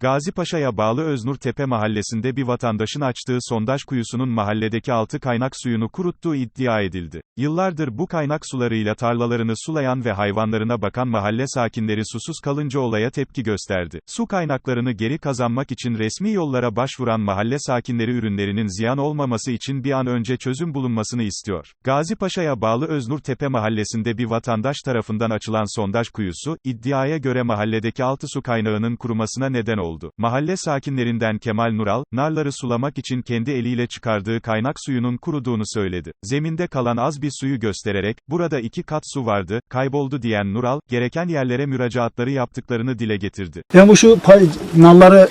Gazipaşa'ya bağlı Öznur Tepe mahallesinde bir vatandaşın açtığı sondaj kuyusunun mahalledeki altı kaynak suyunu kuruttuğu iddia edildi. Yıllardır bu kaynak sularıyla tarlalarını sulayan ve hayvanlarına bakan mahalle sakinleri susuz kalınca olaya tepki gösterdi. Su kaynaklarını geri kazanmak için resmi yollara başvuran mahalle sakinleri ürünlerinin ziyan olmaması için bir an önce çözüm bulunmasını istiyor. Gazipaşa'ya bağlı Öznur Tepe mahallesinde bir vatandaş tarafından açılan sondaj kuyusu, iddiaya göre mahalledeki altı su kaynağının kurumasına neden oldu. Mahalle sakinlerinden Kemal Nural, narları sulamak için kendi eliyle çıkardığı kaynak suyunun kuruduğunu söyledi. Zeminde kalan az bir suyu göstererek, burada iki kat su vardı, kayboldu diyen Nural, gereken yerlere müracaatları yaptıklarını dile getirdi. Ben bu şu nalları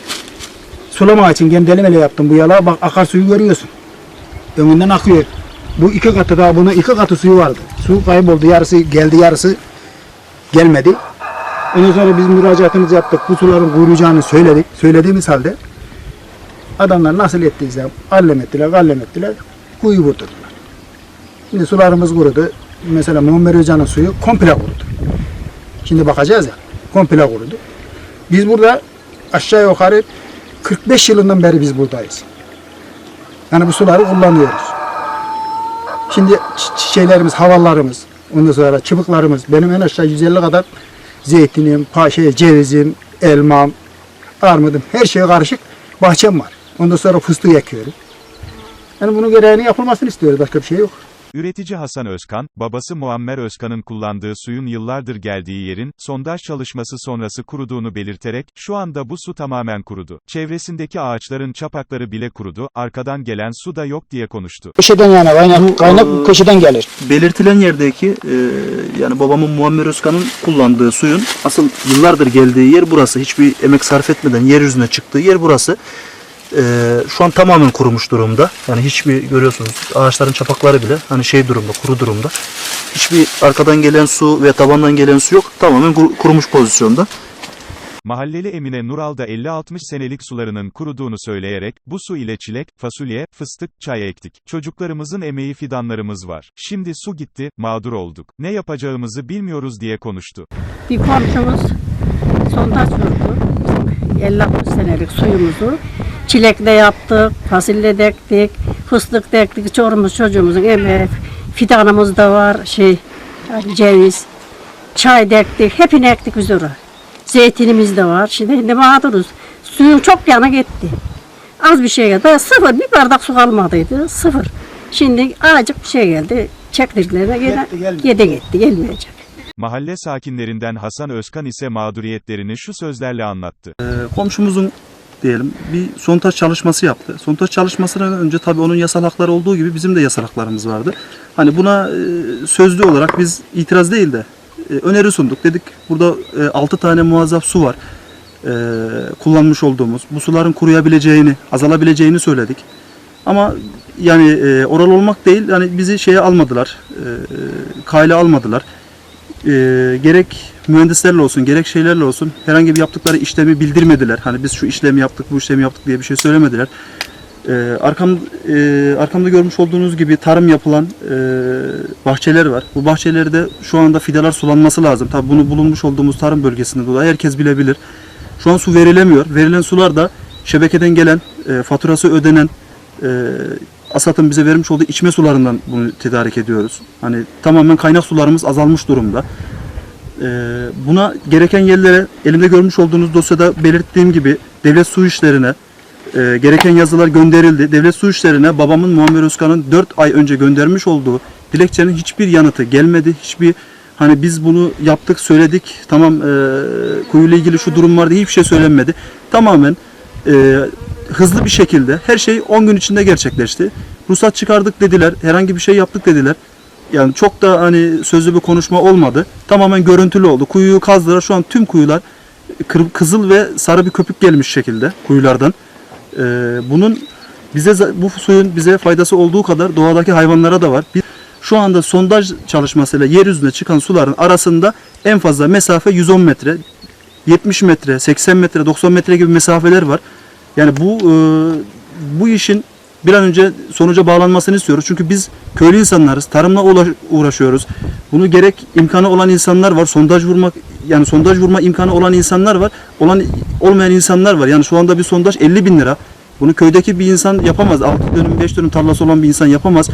sulama için kendi elimle yaptım bu yala. Bak akarsuyu görüyorsun. Önünden akıyor. Bu iki katı daha bunun iki katı suyu vardı. Su kayboldu. Yarısı geldi yarısı gelmedi. Ondan sonra biz müracaatımızı yaptık. Bu suların kuruyacağını söyledik. Söylediğimiz halde adamlar nasıl ettiyse allem ettiler, gallem ettiler. Kuyu vurdular. Şimdi sularımız kurudu. Mesela Muammer Hoca'nın suyu komple kurudu. Şimdi bakacağız ya. Komple kurudu. Biz burada aşağı yukarı 45 yılından beri biz buradayız. Yani bu suları kullanıyoruz. Şimdi şeylerimiz, havalarımız, ondan sonra çıbıklarımız, benim en aşağı 150 kadar zeytinim, şey, cevizim, elmam, armudum, her şey karışık bahçem var. Ondan sonra fıstık ekiyorum. Yani bunun gereğini yapılmasını istiyoruz. Başka bir şey yok. Üretici Hasan Özkan, babası Muammer Özkan'ın kullandığı suyun yıllardır geldiği yerin, sondaj çalışması sonrası kuruduğunu belirterek, şu anda bu su tamamen kurudu. Çevresindeki ağaçların çapakları bile kurudu, arkadan gelen su da yok diye konuştu. Köşeden yani kaynak, kaynak eee, köşeden gelir. belirtilen yerdeki e, yani babamın Muammer Özkan'ın kullandığı suyun asıl yıllardır geldiği yer burası. Hiçbir emek sarf etmeden yeryüzüne çıktığı yer burası. E, şu an tamamen kurumuş durumda. Yani hiçbir görüyorsunuz ağaçların çapakları bile hani şey durumda, kuru durumda. Hiçbir arkadan gelen su ve tabandan gelen su yok. Tamamen kur- kurumuş pozisyonda. Mahalleli Emine Nural da 50-60 senelik sularının kuruduğunu söyleyerek, bu su ile çilek, fasulye, fıstık, çay ektik. Çocuklarımızın emeği fidanlarımız var. Şimdi su gitti, mağdur olduk. Ne yapacağımızı bilmiyoruz diye konuştu. Bir komşumuz sondaj vurdu. 50-60 senelik suyumuzu. Çilekle yaptık, fasulye de ektik, fıstık da ektik. Çorumuz çocuğumuzun emeği, fidanımız da var, şey, ceviz, çay da ektik. Hepini ektik biz oraya. Zeytinimiz de var. Şimdi, şimdi mağduruz. Suyun çok yana gitti. Az bir şey geldi. Sıfır, bir bardak su kalmadıydı. Sıfır. Şimdi azıcık bir şey geldi. Yetti, gelmedi. yedi gitti, gelmeyecek. Mahalle sakinlerinden Hasan Özkan ise mağduriyetlerini şu sözlerle anlattı. E, komşumuzun diyelim bir sondaj çalışması yaptı. Sondaj çalışmasından önce tabii onun yasal hakları olduğu gibi bizim de yasal haklarımız vardı. Hani buna e, sözlü olarak biz itiraz değil de e, öneri sunduk. Dedik burada e, 6 tane muazzaf su var. E, kullanmış olduğumuz. Bu suların kuruyabileceğini, azalabileceğini söyledik. Ama yani e, oral olmak değil, yani bizi şeye almadılar. E, kayla almadılar. E, gerek mühendislerle olsun, gerek şeylerle olsun herhangi bir yaptıkları işlemi bildirmediler. Hani biz şu işlemi yaptık, bu işlemi yaptık diye bir şey söylemediler. E, arkam, e, arkamda görmüş olduğunuz gibi tarım yapılan e, bahçeler var. Bu bahçelerde şu anda fideler sulanması lazım. Tabii bunu bulunmuş olduğumuz tarım bölgesinde dolayı herkes bilebilir. Şu an su verilemiyor. Verilen sular da şebekeden gelen, e, faturası ödenen, e, ASAD'ın bize vermiş olduğu içme sularından bunu tedarik ediyoruz. Hani tamamen kaynak sularımız azalmış durumda. E, buna gereken yerlere elimde görmüş olduğunuz dosyada belirttiğim gibi devlet su işlerine e, gereken yazılar gönderildi. Devlet su işlerine babamın Muammer Özkan'ın 4 ay önce göndermiş olduğu dilekçenin hiçbir yanıtı gelmedi. Hiçbir hani biz bunu yaptık söyledik tamam e, kuyuyla ilgili şu durum var hiçbir şey söylenmedi. Tamamen e, hızlı bir şekilde her şey 10 gün içinde gerçekleşti. Ruhsat çıkardık dediler. Herhangi bir şey yaptık dediler. Yani çok da hani sözlü bir konuşma olmadı. Tamamen görüntülü oldu. Kuyuyu kazdılar. Şu an tüm kuyular kızıl ve sarı bir köpük gelmiş şekilde kuyulardan. Ee, bunun bize bu suyun bize faydası olduğu kadar doğadaki hayvanlara da var. Biz şu anda sondaj çalışmasıyla yeryüzüne çıkan suların arasında en fazla mesafe 110 metre, 70 metre, 80 metre, 90 metre gibi mesafeler var. Yani bu e, bu işin bir an önce sonuca bağlanmasını istiyoruz. Çünkü biz köylü insanlarız. Tarımla uğra- uğraşıyoruz. Bunu gerek imkanı olan insanlar var. Sondaj vurmak yani sondaj vurma imkanı olan insanlar var. Olan olmayan insanlar var. Yani şu anda bir sondaj 50 bin lira. Bunu köydeki bir insan yapamaz. 6 dönüm 5 dönüm tarlası olan bir insan yapamaz.